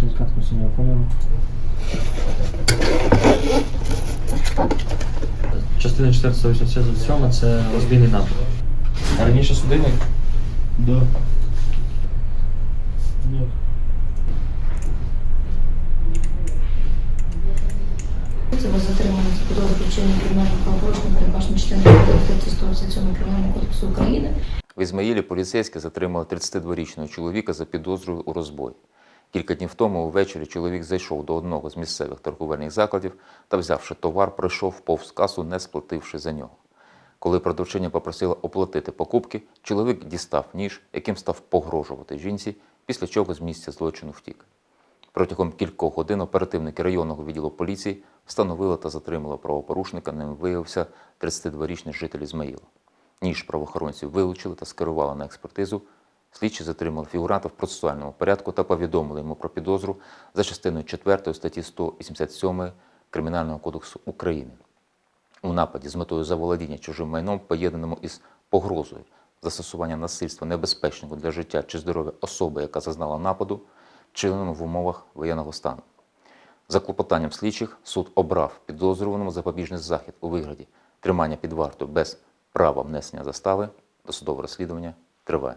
Просіння виконуємо. Частина 487 це розбійний напад. А раніше судимий? Да. Да. Це вас затримано за підозрою вчинення кримінального правопорушення, передбачено частиною 187 Кримінального кодексу України. В Ізмаїлі поліцейські затримали 32-річного чоловіка за підозрою у розбої. Кілька днів тому увечері чоловік зайшов до одного з місцевих торговельних закладів та, взявши товар, пройшов повз касу, не сплативши за нього. Коли продавчиня попросила оплатити покупки, чоловік дістав ніж, яким став погрожувати жінці, після чого з місця злочину втік. Протягом кількох годин оперативники районного відділу поліції встановили та затримали правопорушника, ним виявився 32-річний житель Ізмаїла. Ніж правоохоронців вилучили та скерували на експертизу. Слідчі затримали фігуранта в процесуальному порядку та повідомили йому про підозру за частиною 4 статті 187 Кримінального кодексу України у нападі з метою заволодіння чужим майном, поєднаному із погрозою застосування насильства небезпечного для життя чи здоров'я особи, яка зазнала нападу, вчиненому в умовах воєнного стану. За клопотанням слідчих суд обрав підозрюваному запобіжний захід у вигляді тримання під вартою без права внесення застави. Досудове розслідування триває.